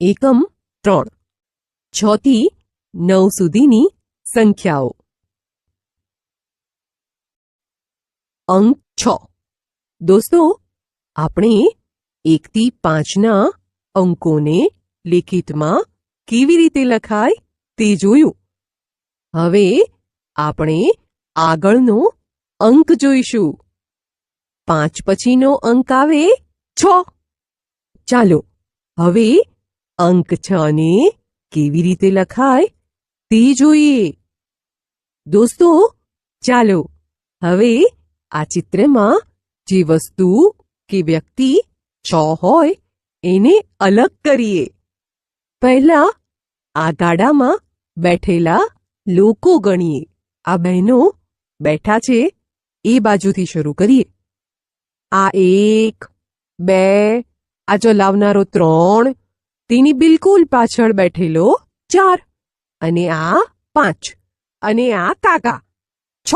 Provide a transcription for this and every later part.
એકમ ત્રણ. છ થી નવ સુધીની સંખ્યાઓ. અંક છ. દોસ્તો, આપણે એકથી પાંચના અંકોને લેખિતમાં કેવી રીતે લખાય તે જોયું. હવે આપણે આગળનો અંક જોઈશું. પાંચ પછીનો અંક આવે છ. ચાલો, હવે અંક છ ને કેવી રીતે લખાય તે જોઈએ. દોસ્તો, ચાલો હવે આ ચિત્રમાં જે વસ્તુ કે વ્યક્તિ છ હોય એને અલગ કરીએ. પહેલા આ ગાડામાં બેઠેલા લોકો ગણીએ. આ બહેનો બેઠા છે એ બાજુથી શરૂ કરીએ. આ એક, બે, આ ચલાવનારો ત્રણ તેની બિલકુલ પાછળ બેઠેલો ચાર અને આ પાંચ અને આ કાકા છ.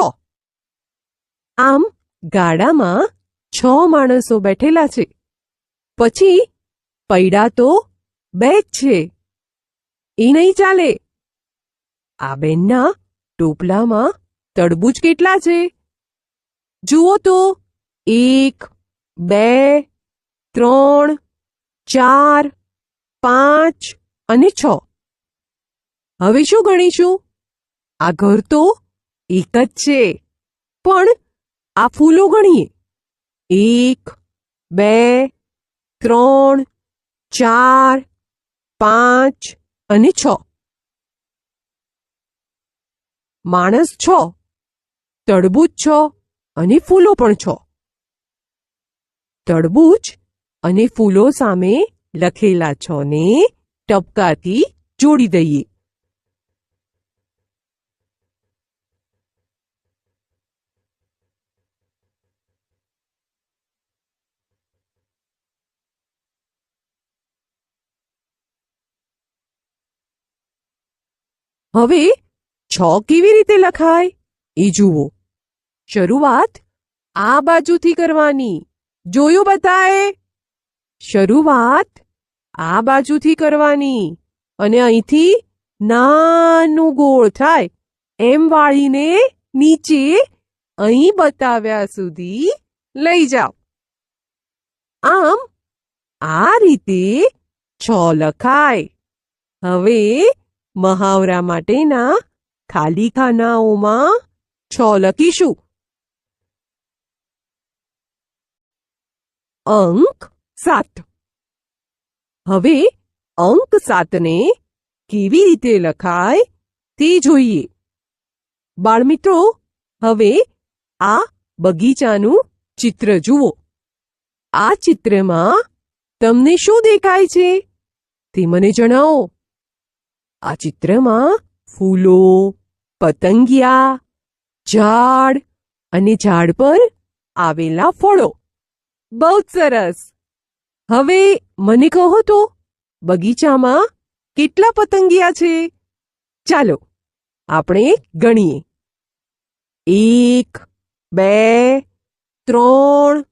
આમ ગાડામાં છ માણસો બેઠેલા છે. પછી પૈડા તો બે જ છે. એ નહીં ચાલે. આ બેનના ટોપલામાં તડબૂચ કેટલા છે? જુઓ તો એક, બે, ત્રણ, ચાર પાંચ અને છ. હવે શું ગણીશું? આ ઘર તો એક જ છે. પણ આ ફૂલો ગણીએ. એક, બે, ત્રણ, ચાર, પાંચ અને છ. માણસ છ, તડબૂચ છ અને ફૂલો પણ છ. તડબૂચ અને ફૂલો સામે લખેલા છ ને ટપકાથી જોડી દઈએ. હવે છ કેવી રીતે લખાય? એ જુઓ. શરૂઆત આ બાજુથી કરવાની. જોયું બતાએ શરૂઆત આ બાજુથી કરવાની અને અહીંથી નાનું ગોળ થાય એમ વાળીને નીચે અહીં બતાવ્યા સુધી લઈ જાઓ. આમ આ રીતે છ લખાય. હવે મહાવરા માટેના ખાલી ખાનાઓમાં છ લખીશું. અંક સાત. હવે અંક સાતને કેવી રીતે લખાય તે જોઈએ. બાળમિત્રો, હવે આ બગીચાનું ચિત્ર જુઓ. આ ચિત્રમાં તમને શું દેખાય છે તે મને જણાવો. આ ચિત્રમાં ફૂલો, પતંગિયા, ઝાડ અને ઝાડ પર આવેલા ફળો. બહુ સરસ! હવે મને કહો તો, બગીચામાં કેટલા પતંગિયા છે? ચાલો, આપણે ગણીએ. એક, બે, ત્રણ,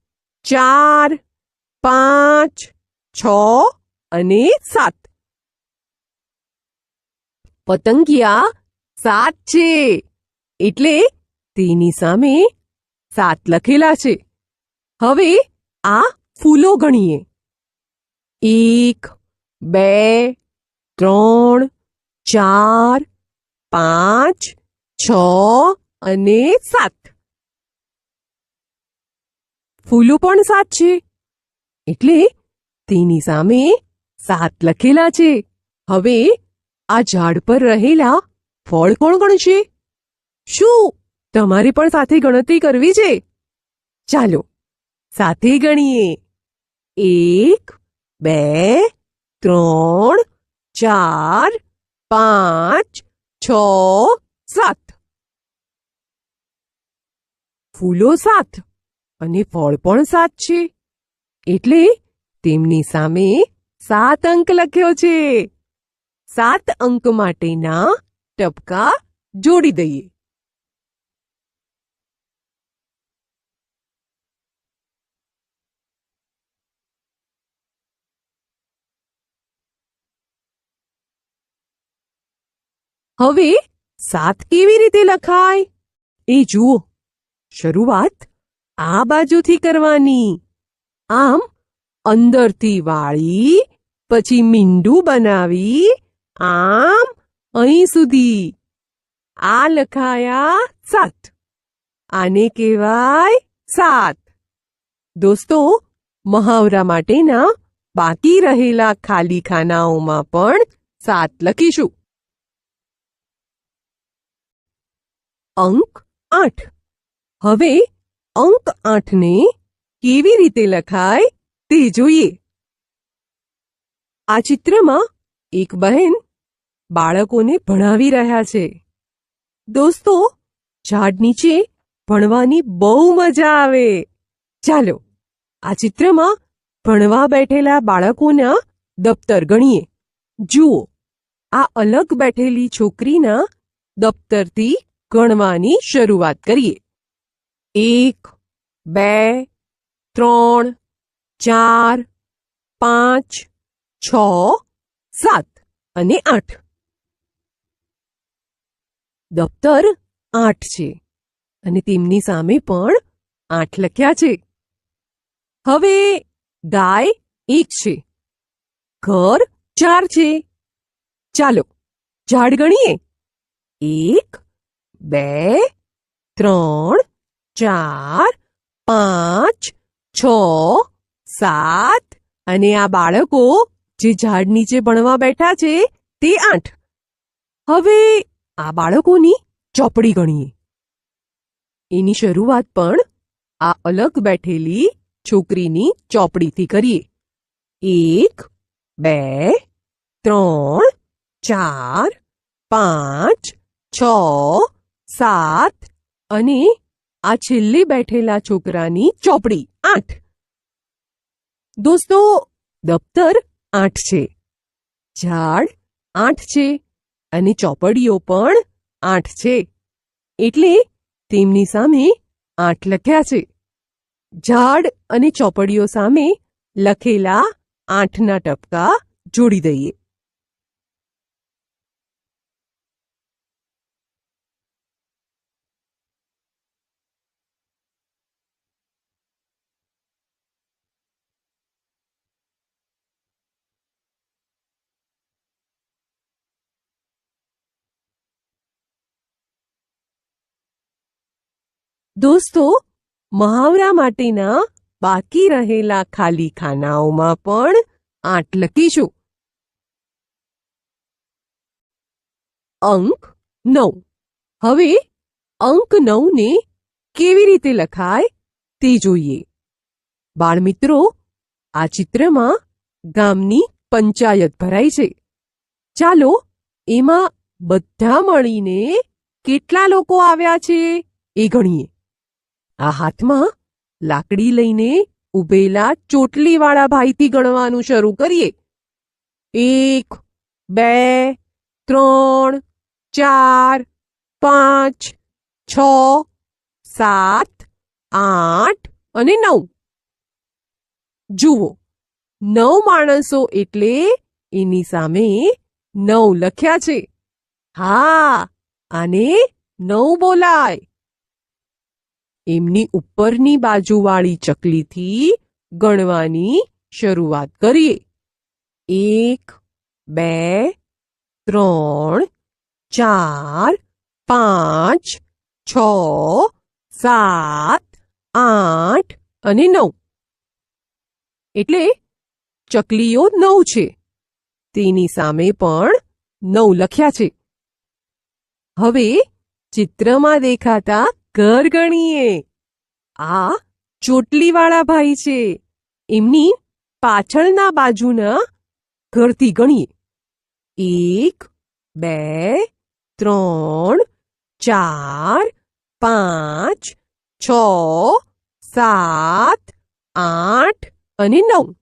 ચાર, પાંચ, છ અને સાત. પતંગિયા સાત છે, એટલે તેની સામે સાત લખેલા છે. હવે આ ફૂલો ગણીએ. એક, બે, ત્રણ, ચાર, પાંચ, છ અને સાત. ફૂલો પણ સાત છે. એટલે તેની સામે સાત લખેલા છે. હવે આ ઝાડ પર રહેલા ફળ કોણ ગણશે? શું? તમારે પણ સાથે ગણતરી કરવી છે. ચાલો, સાથે ગણીએ. એક બે, ત્રણ, ચાર, પાંચ, છ, સાત. ફૂલો સાત અને ફળ પણ સાત છે. એટલે તેમની સામે સાત અંક લખ્યો છે. સાત અંક માટેના ટપકા જોડી દઈએ. હવે સાત કેવી રીતે લખાય? એ જુઓ. શરૂઆત આ બાજુથી કરવાની. આમ અંદરથી વાળી, પછી મીંડું બનાવી, આમ અહીં સુધી. આ લખાયા સાત. આને કહેવાય સાત. દોસ્તો, મહાવરા માટેના બાકી રહેલા ખાલી ખાનાઓમાં પણ સાત લખીશું. અંક આઠ. હવે અંક આઠને કેવી રીતે લખાય તે જોઈએ. આ ચિત્રમાં એક બહેન બાળકોને ભણાવી રહ્યા છે. દોસ્તો, ઝાડ નીચે ભણવાની બહુ મજા આવે. ચાલો, આ ચિત્રમાં ભણવા બેઠેલા બાળકોના દફતર ગણીએ. જુઓ, આ અલગ બેઠેલી છોકરીના દફતરથી ગણવાની શરૂઆત કરીએ. એક, બે, ત્રણ, ચાર, પાંચ, છ, સાત અને આઠ. દફતર આઠ છે અને તેમની સામે પણ આઠ લખ્યા છે. હવે ગાય એક છે. ઘર ચાર છે. ચાલો, ઝાડ ગણીએ. એક બે, ત્રણ, ચાર, પાંચ, છ, સાત. અને આ બાળકો જે ઝાડ નીચે ભણવા બેઠા છે તે આઠ. હવે આ બાળકોની ચોપડી ગણીએ. એની શરૂઆત પણ આ અલગ બેઠેલી છોકરીની ચોપડીથી કરીએ. એક, બે, ત્રણ, ચાર, પાંચ, છ સાત અને આ છેલ્લે બેઠેલા છોકરાની ચોપડી, આઠ. દોસ્તો, દફતર આઠ છે. ઝાડ આઠ છે અને ચોપડીઓ પણ આઠ છે. એટલે તેમની સામે આઠ લખ્યા છે. ઝાડ અને ચોપડીઓ સામે લખેલા આઠના ટપકા જોડી દઈએ. દોસ્તો, મહાવરા માટેના બાકી રહેલા ખાલી ખાનાઓમાં પણ આઠ લખીશું. અંક નવ. હવે અંક નવને કેવી રીતે લખાય તે જોઈએ. બાળમિત્રો, આ ચિત્રમાં ગામની પંચાયત ભરાઈ છે. ચાલો એમાં બધા મળીને કેટલા લોકો આવ્યા છે એ ગણીએ. આ હાથમાં લાકડી લઈને ઉભેલા ચોટલીવાળા ભાઈથી ગણવાનું શરૂ કરીએ. એક, બે, ત્રણ, ચાર, પાંચ, છ, સાત, આઠ અને નવ. જુઓ, નવ માણસો એટલે એની સામે નવ લખ્યા છે. હા, આને નવ બોલાય. એમની ઉપરની બાજુવાળી ચકલીથી ગણવાની શરૂઆત કરીએ. એક, બે, ત્રણ, ચાર, પાંચ, છ, સાત, આઠ અને નવ. એટલે ચકલીઓ નવ છે. તેની સામે પણ નવ લખ્યા છે. હવે ચિત્રમાં દેખાતા ઘર ગણીએ આ ચોટલીવાળા ભાઈ છે. એમની પાછળના બાજુના ઘરથી ગણીએ. એક, બે, ત્રણ, ચાર, પાંચ, છ, સાત, આઠ અને નવ.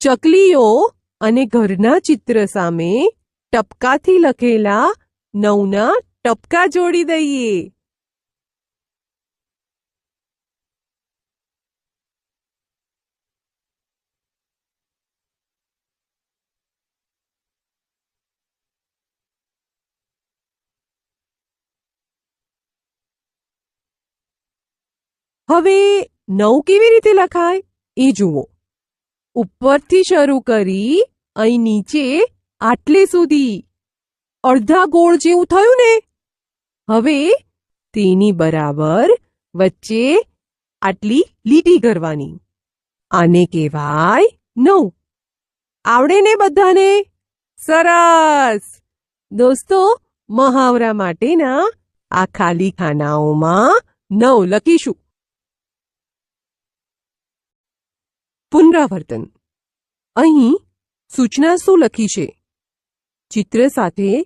ચકલીઓ અને ઘરના ચિત્ર સામે ટપકાથી લખેલા નવના ટપકા જોડી દઈએ. હવે નવ કેવી રીતે લખાય? એ જુઓ. ઉપરથી શરૂ કરી અહીં નીચે આટલે સુધી. અડધા ગોળ જેવું થયું ને? હવે તેની બરાબર વચ્ચે આટલી લીટી કરવાની. આને કહેવાય નવ. આવડે ને બધાને? સરસ! દોસ્તો, મહાવરા માટેના આ ખાલી ખાનાઓમાં નવ લખીશું. પુનરાવર્તન. અહીં સૂચના શું લખી છે? ચિત્ર સાથે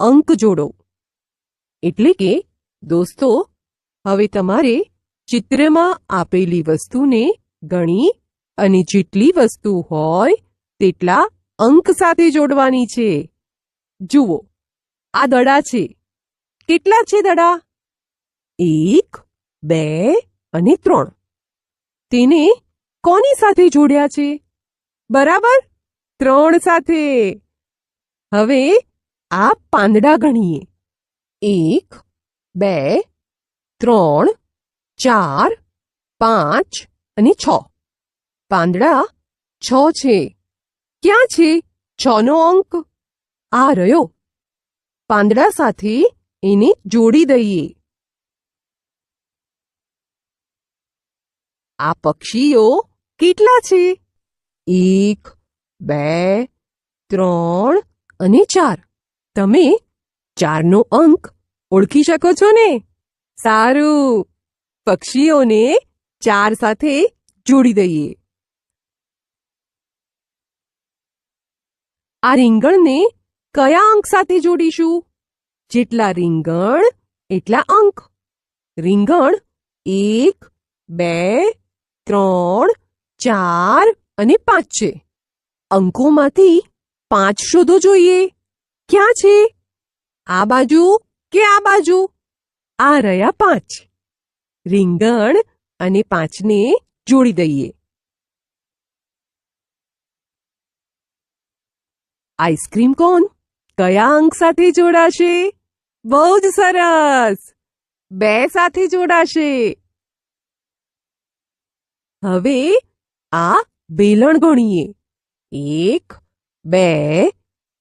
અંક જોડો. એટલે કે, દોસ્તો, હવે તમારે ચિત્રમાં આપેલી વસ્તુને ગણી અને જેટલી વસ્તુ હોય તેટલા અંક સાથે જોડવાની છે. જુઓ, આ દડા છે. કેટલા છે દડા? એક, બે અને ત્રણ. તેને કોની સાથે જોડ્યા છે? બરાબર, ત્રણ સાથે. હવે આ પાંદડા ગણીએ. એક, બે, ત્રણ, ચાર, પાંચ અને છ. પાંદડા છ છે. ક્યાં છે? છ નો અંક. આ રહ્યો. પાંદડા સાથે એને જોડી દઈએ. આ પક્ષીઓ કેટલા છે? એક, બે, ત્રણ અને ચાર. તમે ચારનો અંક ઓળખી શકો છો ને? સારું. પક્ષીઓને ચાર સાથે જોડી દઈએ. આ રીંગણને કયા અંક સાથે જોડીશું? જેટલા રીંગણ, એટલા અંક. રીંગણ એક, બે, ત્રણ, ચાર અને પાંચ છે. અંકોમાંથી પાંચ શોધો જોઈએ. ક્યાં છે? આ બાજુ કે આ બાજુ? આ રહ્યા પાંચ. રીંગણ અને પાંચને જોડી દઈએ. Ice cream cone? કયા અંક સાથે જોડાશે? બહુ જ સરસ! બે સાથે જોડાશે. હવે આ વેલણ ગણીએ. એક, બે,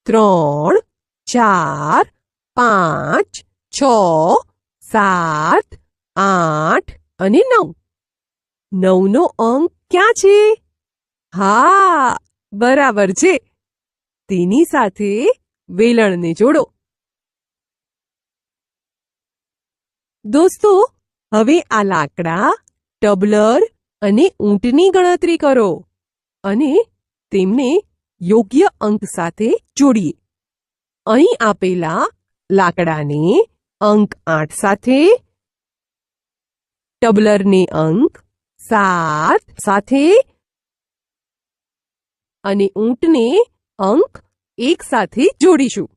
ત્રણ, ચાર પાંચ, છ, સાત, આઠ અને નવ. નવનો અંક ક્યાં છે? હા, બરાબર છે. તેની સાથે વેલણને જોડો. દોસ્તો, હવે આ લાકડા, ટબલર અને ઊંટની ગણતરી કરો અને તેમને યોગ્ય અંક સાથે જોડીએ. અહીં આપેલા લાકડાને અંક આઠ સાથે, ટબલરને અંક સાત સાથે અને ઊંટને અંક એક સાથે જોડીશું.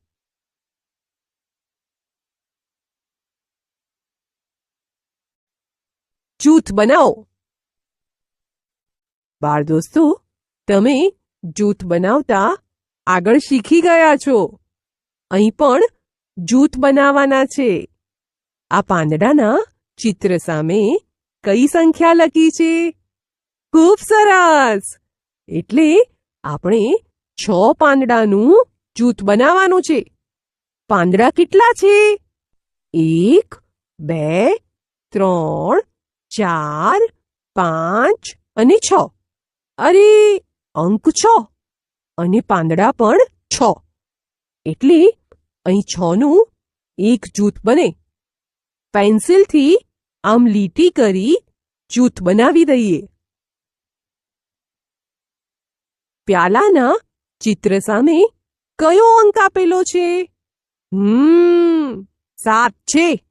જૂથ બનાવો. બાળ દોસ્તો, તમે જૂથ બનાવતા આગળ શીખી ગયા છો. અહીં પણ જૂથ બનાવવાના છે. આ પાંદડાના ચિત્ર સામે કઈ સંખ્યા લખી છે? ખૂબ સરસ! એટલે આપણે છ પાંદડાનું જૂથ બનાવવાનું છે. પાંદડા કેટલા છે? એક, બે, ત્રણ, ચાર, પાંચ અને છ. અરે, અંક છ! અને પાંદડા પણ છ. એટલે અહીં છનું એક જૂથ બને. પેન્સિલથી આમ લીટી કરી જૂથ બનાવી દઈએ. પ્યાલાના ચિત્ર સામે કયો અંક આપેલો છે? હમ, સાત છે.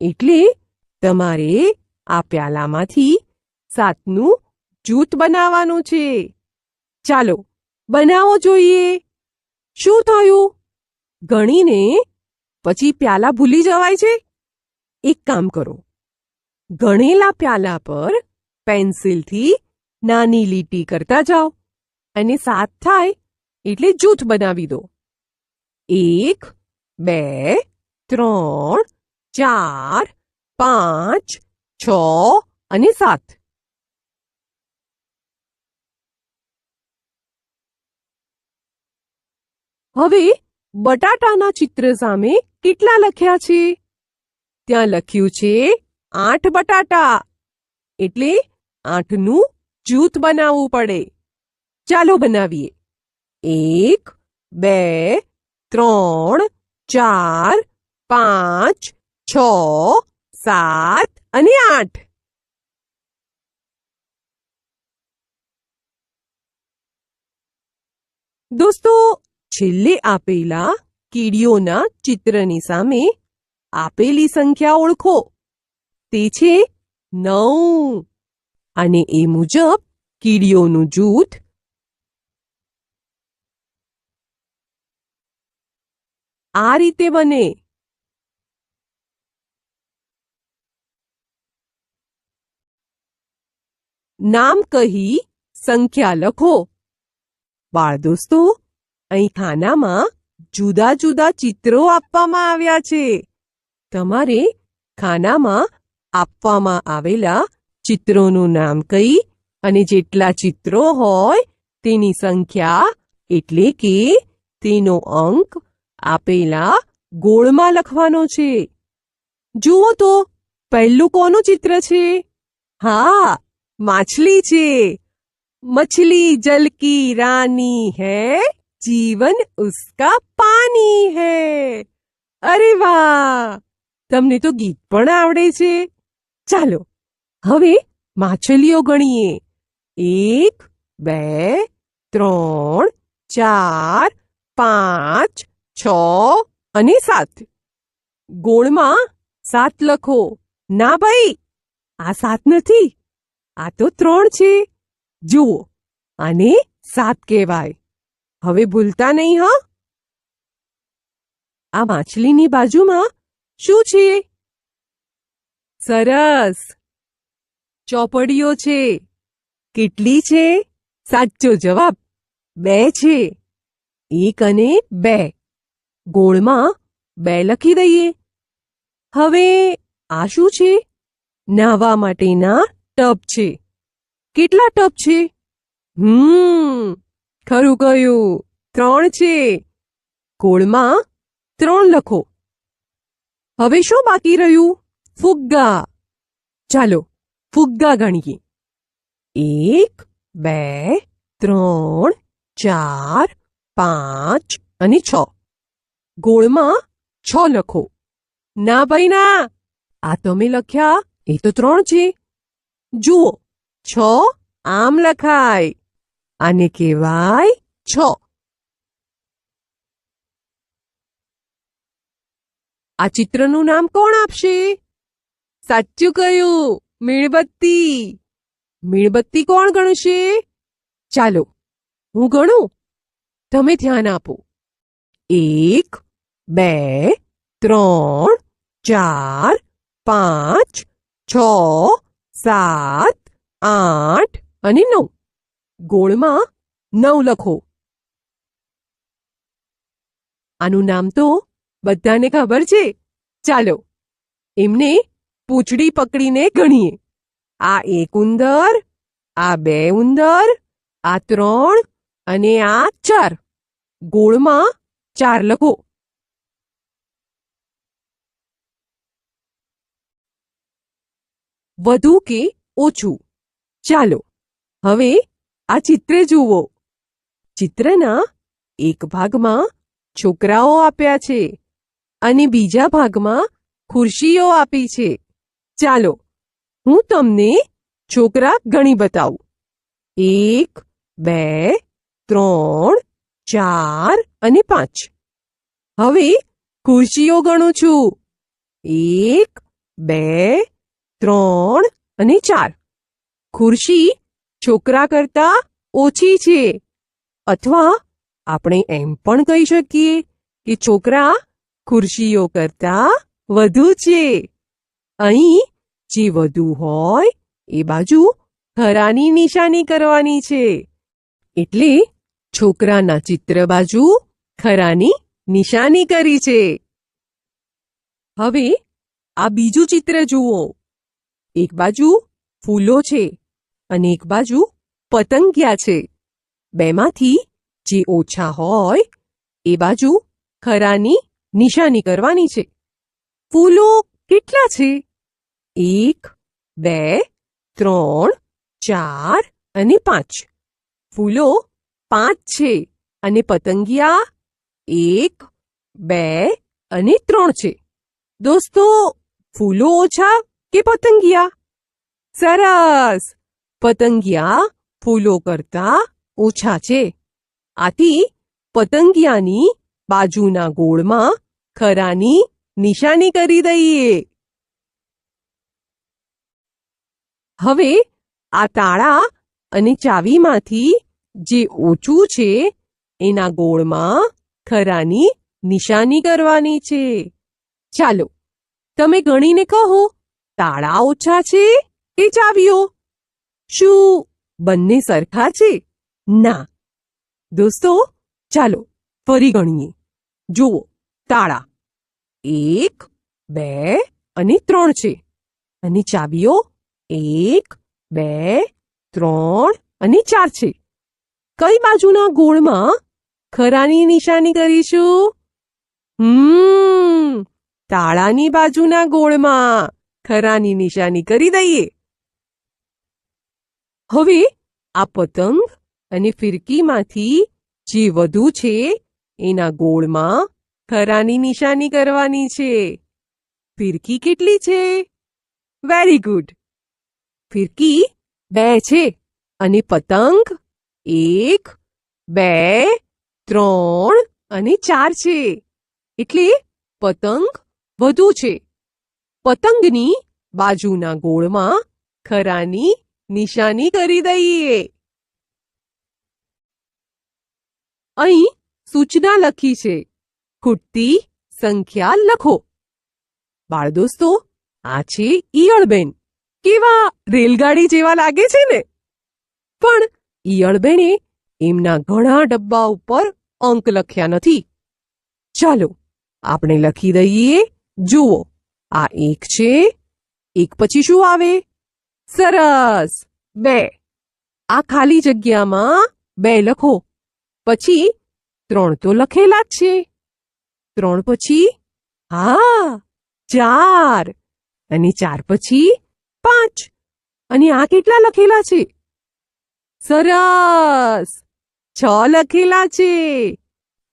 એટલે તમારે આ પ્યાલામાંથી સાતનું જૂથ બનાવવાનું છે. ચાલો, બનાવો જોઈએ. શું થયું? ગણીને પછી પ્યાલા ભૂલી જવાય છે? એક કામ કરો. ગણેલા પ્યાલા પર પેન્સિલથી નાની લીટી કરતા જાઓ અને સાત થાય એટલે જૂથ બનાવી દો. એક, બે, ત્રણ, ચાર, પાંચ, છ અને સાત. હવે બટાટાના ચિત્ર સામે કેટલા લખ્યા છે? ત્યાં લખ્યું છે, આઠ બટાટા. એટલે આઠનું જૂથ બનાવવું પડે. ચાલો બનાવીએ. એક, બે, ત્રણ, ચાર, પાંચ, છ, સાત અને આઠ. દોસ્તો છેલ્લે આપેલા કીડીઓના ચિત્રની સામે આપેલી સંખ્યા ઓળખો. તે છે નવ. અને એ મુજબ કીડીઓનું જૂથ આ રીતે બને. નામ કહી સંખ્યા લખો. બાળ દોસ્તો અહીં ખાનામાં જુદા જુદા ચિત્રો આપવામાં આવ્યા છે. તમારે ખાનામાં આપવામાં આવેલા ચિત્રોનું નામ કઈ અને જેટલા ચિત્રો હોય તેની સંખ્યા એટલે કે તેનો અંક આપેલા ગોળમાં લખવાનો છે. જુઓ તો, પહેલું કોનું ચિત્ર છે? હા, માછલી છે. મછલી જલકી રાની હૈ જીવન ઉસકા પાની હે અરે વાહ તમને તો ગીત પણ આવડે છે। ચાલો, હવે માછલીઓ ગણીએ। એક, બે, ત્રણ, ચાર, પાંચ, છ અને સાત। ગોળમાં સાત લખો। ના ભાઈ, આ સાત નથી, આ તો ત્રણ છે। જુઓ અને સાત કહેવાય। હવે ભૂલતા નહીં, હા? આ માછલીની બાજુમાં શું છે? સરસ. ચોપડીઓ છે. કેટલી છે? સાચો જવાબ બે છે. એક અને બે. ગોળમાં બે લખી દઈએ. હવે આ શું છે? નાહવા માટેના ટબ છે. કેટલા ટબ છે? હમ. ખરું કહ્યું. ત્રણ છે. ગોળમાં ત્રણ લખો. હવે શું બાકી રહ્યું? ફુગ્ગા. ચાલો, ફુગ્ગા ગણીએ. એક, બે, ત્રણ, ચાર, પાંચ અને છ. ગોળમાં છ લખો. ના ભાઈ, ના. આ તમે લખ્યા, એ તો ત્રણ છે. જુઓ, છ આમ લખાય. આને કહેવાય છ. આ ચિત્રનું નામ કોણ આપશે? સાચું કહ્યું, મીણબત્તી. મીણબત્તી કોણ ગણશે? ચાલો, હું ગણું. તમે ધ્યાન આપો. એક, બે, ત્રણ, ચાર, પાંચ, છ, સાત, આઠ અને નવ. ગોળમાં નવ લખો. આનું નામ તો બધાને ખબર છે. ચાલો, એમને પૂંછડી પકડીને ગણીએ. આ એક ઉંદર, આ બે ઉંદર, આ ત્રણ અને આ ચાર. ગોળમાં ચાર લખો. વધુ કે ઓછું? ચાલો, હવે આ ચિત્રે જુઓ. ચિત્રના એક ભાગમાં છોકરાઓ આપ્યા છે અને બીજા ભાગમાં ખુરશીઓ આપી છે. ચાલો, હું તમને છોકરા ગણી બતાવું. એક, બે, ત્રણ, ચાર અને પાંચ. હવે ખુરશીઓ ગણું છું. એક, બે, ત્રણ અને ચાર. ખુરશી છોકરા કરતા ઓછી છે. અથવા આપણે એમ પણ કહી શકીએ કે છોકરા ખુરશીઓ કરતા વધુ છે. અહીં જે વધુ હોય એ બાજુ ખરાની નિશાની કરવાની છે. એટલે છોકરાના ચિત્ર બાજુ ખરાની નિશાની કરી છે. હવે આ બીજું ચિત્ર જુઓ. એક બાજુ ફૂલો છે. અને એક બાજુ પતંગિયા છે. બેમાંથી જે ઓછા હોય, એ બાજુ ખરાની નિશાની કરવાની છે. ફૂલો કેટલા છે? એક, બે, ત્રણ, ચાર અને પાંચ. ફૂલો પાંચ છે અને પતંગિયા એક, બે અને ત્રણ છે. દોસ્તો, ફૂલો ઓછા કે પતંગિયા? સરસ! પતંગિયા ફૂલો કરતા ઓછા છે. આથી પતંગિયાની બાજુના ગોળમાં ખરાની નિશાની કરી દઈએ. હવે આ તાળા અને ચાવીમાંથી જે ઓછું છે, એના ગોળમાં ખરાની નિશાની કરવાની છે. ચાલો, તમે ગણીને કહો, તાળા ઓછા છે કે ચાવીઓ? શું બંને સરખા છે? ના. દોસ્તો, ચાલો ફરી ગણીએ. જુઓ, તાળા. એક, બે અને ત્રણ છે. અને ચાવીઓ એક, બે, ત્રણ અને ચાર છે. કઈ બાજુના ગોળમાં ખરાની નિશાની કરીશું? હમ, તાળાની બાજુના ગોળમાં ખરાની નિશાની કરી દઈએ. હવે આ પતંગ અને ફિરકીમાંથી જે વધુ છે, એના ગોળમાં ખરાની નિશાની કરવાની છે. ફિરકી કેટલી છે? વેરી ગુડ ફિરકી બે છે અને પતંગ એક, બે, ત્રણ અને ચાર છે. એટલે પતંગ વધુ છે. પતંગની બાજુના ગોળમાં ખરાની નિશાની કરી દઈએ. અહીં સૂચના લખી છે. ખૂટતી સંખ્યા લખો. બાળ દોસ્તો આ છે ઈયળબેન. કેવા રેલગાડી જેવા લાગે છે ને? પણ ઈયળબેને એમના ઘણા ડબ્બા ઉપર અંક લખ્યા નથી. ચાલો, આપણે લખી દઈએ. જુઓ, આ એક છે. એક પછી શું આવે? સરસ. બે. આ ખાલી જગ્યામાં બે લખો. પછી ત્રણ તો લખેલા જ છે. ત્રણ પછી હા, ચાર. અને ચાર પછી પાંચ. અને આ કેટલા લખેલા છે? સરસ. છ લખેલા છે.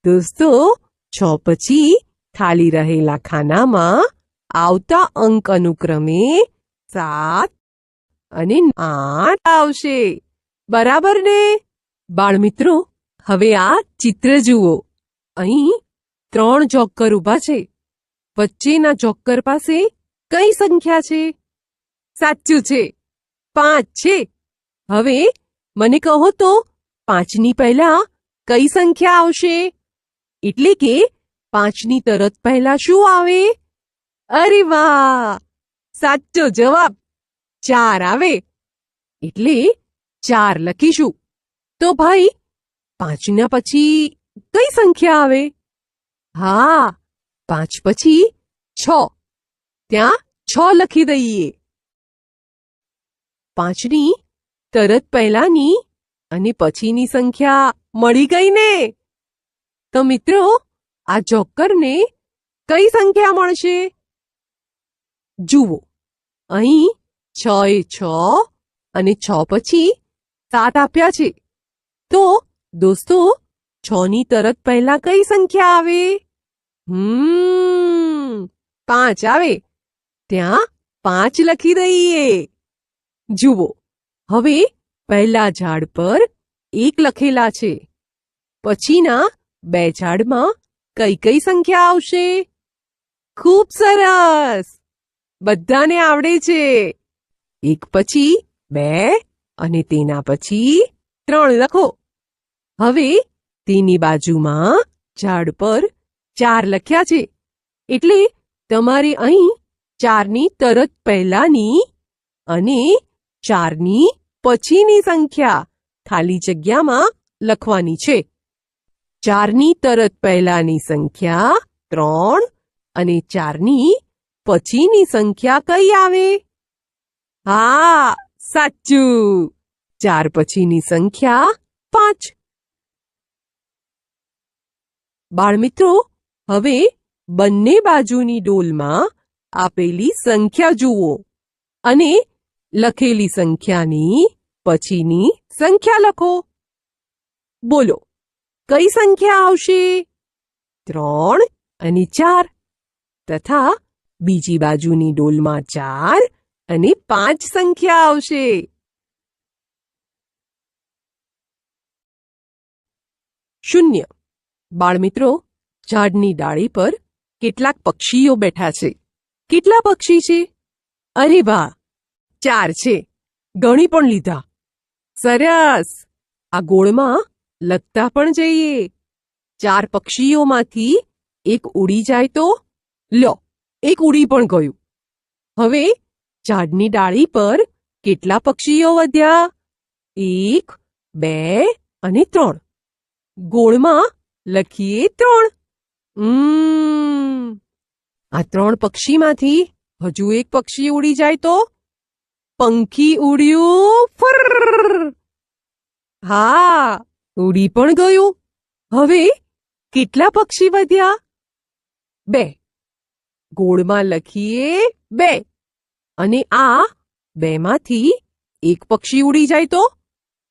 દોસ્તો, છ પછી ખાલી રહેલા ખાનામાં આવતા અંક અનુક્રમે સાત અને આઠ આવશે. બરાબર ને? બાળમિત્રો, હવે આ ચિત્ર જુઓ. અહીં ત્રણ જોકર ઊભા છે. વચ્ચેના જોકર પાસે કઈ સંખ્યા છે? સાચું છે. પાંચ છે. હવે મને કહો તો પાંચની પહેલા કઈ સંખ્યા આવશે? એટલે કે પાંચની તરત પહેલા શું આવે? અરે વાહ! સાચો જવાબ. ચાર આવે. એટલે ચાર લખીશું. તો ભાઈ, પાંચના પછી કઈ સંખ્યા આવે? હા, પાંચ પછી છ. ત્યાં છ લખી દઈએ. પાંચની તરત પહેલાની અને પછીની સંખ્યા મળી ગઈ ને? તો મિત્રો, આ જોકરને કઈ સંખ્યા મળશે? જુઓ, અહીં છ એ છ અને છ પછી સાત આપ્યા છે. તો દોસ્તો, છ ની તરત પહેલા કઈ સંખ્યા આવે? હમ, પાંચ આવે. ત્યાં પાંચ લખી દઈએ. જુઓ, હવે પહેલા ઝાડ પર એક લખેલા છે. પછીના બે ઝાડમાં કઈ કઈ સંખ્યા આવશે? ખૂબ સરસ! બધાને આવડે છે. એક પછી બે અને તેના પછી ત્રણ લખો. હવે તેની બાજુમાં ઝાડ પર ચાર લખ્યા છે. એટલે તમારે અહીં ચારની તરત પહેલાની અને ચારની પછીની સંખ્યા ખાલી જગ્યામાં લખવાની છે. ચારની તરત પહેલાની સંખ્યા ત્રણ અને ચારની પછીની સંખ્યા કઈ આવે? હા, સાચું. ચાર પછીની સંખ્યા પાંચ. બાળમિત્રો, હવે બંને બાજુની ડોલમાં આપેલી સંખ્યા જુઓ અને લખેલી સંખ્યાની પછીની સંખ્યા લખો. બોલો, કઈ સંખ્યા આવશે? ત્રણ અને ચાર. તથા બીજી બાજુની ડોલમાં ચાર અને પાંચ સંખ્યા આવશે. શૂન્ય. બાળમિત્રો, ઝાડની ડાળી પર કેટલાક પક્ષીઓ બેઠા છે. કેટલા પક્ષી છે? અરે વાહ! ચાર છે. ગણી પણ લીધા. સરસ! આ ગોળમાં લગતા પણ જઈએ. ચાર પક્ષીઓમાંથી એક ઉડી જાય તો લ્યો એક ઉડી પણ ગયું. હવે ઝાડની ડાળી પર કેટલા પક્ષીઓ વધ્યા? એક, બે અને ત્રણ. ગોળમાં લખીએ ત્રણ. આ ત્રણ પક્ષીમાંથી હજુ એક પક્ષી ઉડી જાય તો? પંખી ઉડ્યું ફર હા, ઉડી પણ ગયું. હવે કેટલા પક્ષી વધ્યા? બે. ગોળમાં લખીએ બે. અને આ બેમાંથી એક પક્ષી ઉડી જાય તો?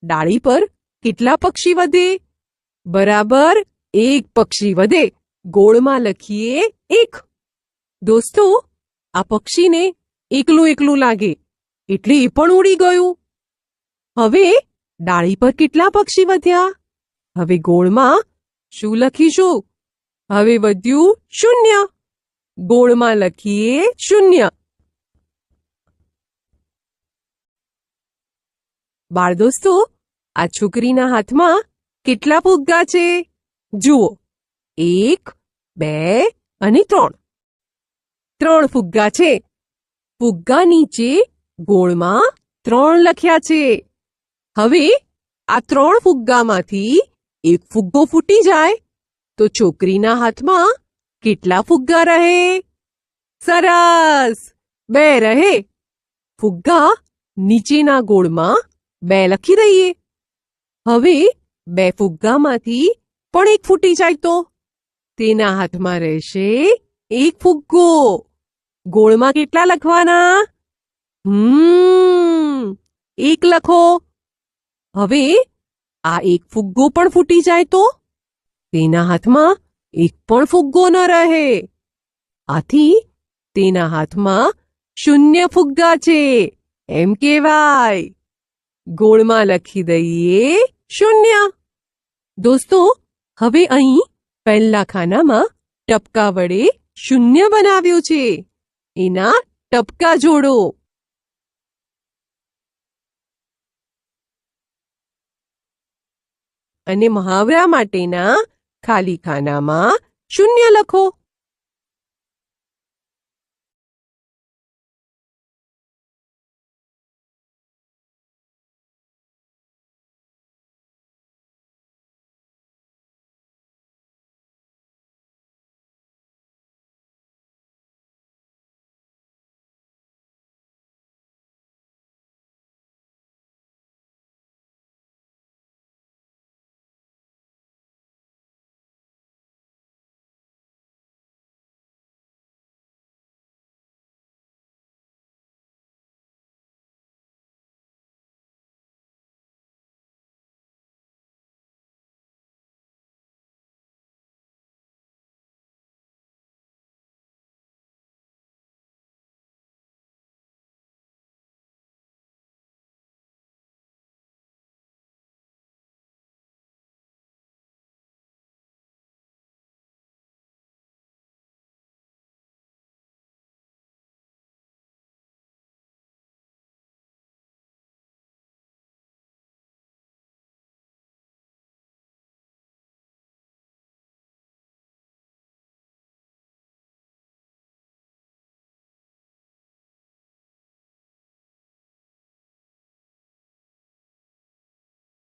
ડાળી પર કેટલા પક્ષી વધે? બરાબર, એક પક્ષી વધે. ગોળમાં લખીએ એક. દોસ્તો, આ પક્ષીને એકલું એકલું લાગે, એટલે એ પણ ઉડી ગયું. હવે ડાળી પર કેટલા પક્ષી વધ્યા? હવે ગોળમાં શું લખીશું? હવે વધ્યું શૂન્ય. ગોળમાં લખીએ શૂન્ય. બાળ દોસ્તો આ છોકરીના હાથમાં કેટલા ફુગ્ગા છે? જુઓ. એક, બે અને ત્રણ. ત્રણ ફુગ્ગા છે. ફુગ્ગા નીચે ગોળમાં ત્રણ લખ્યા છે. હવે આ ત્રણ ફુગ્ગામાંથી એક ફુગ્ગો ફૂટી જાય તો છોકરીના હાથમાં કેટલા ફુગ્ગા રહે? સરસ! બે રહે. ફુગ્ગા નીચેના ગોળમાં બે લખી દઈએ. હવે બે ફુગ્ગામાંથી પણ એક ફૂટી જાય તો? તેના હાથમાં રહેશે એક ફુગ્ગો. ગોળમાં કેટલા લખવાના? હમ, એક લખો. હવે આ એક ફુગ્ગો પણ ફૂટી જાય તો? તેના હાથમાં એક પણ ફુગ્ગો ન રહે. આથી તેના હાથમાં શૂન્ય ફુગ્ગા છે. એમ કેવાય ગોળમાં લખી દઈએ શૂન્ય. દોસ્તો, હવે અહીં પહેલા ખાનામાં ટપકા વડે શૂન્ય બનાવ્યું છે. એના ટપકા જોડો. અને મહાવરા માટેના ખાલી ખાનામાં શૂન્ય લખો.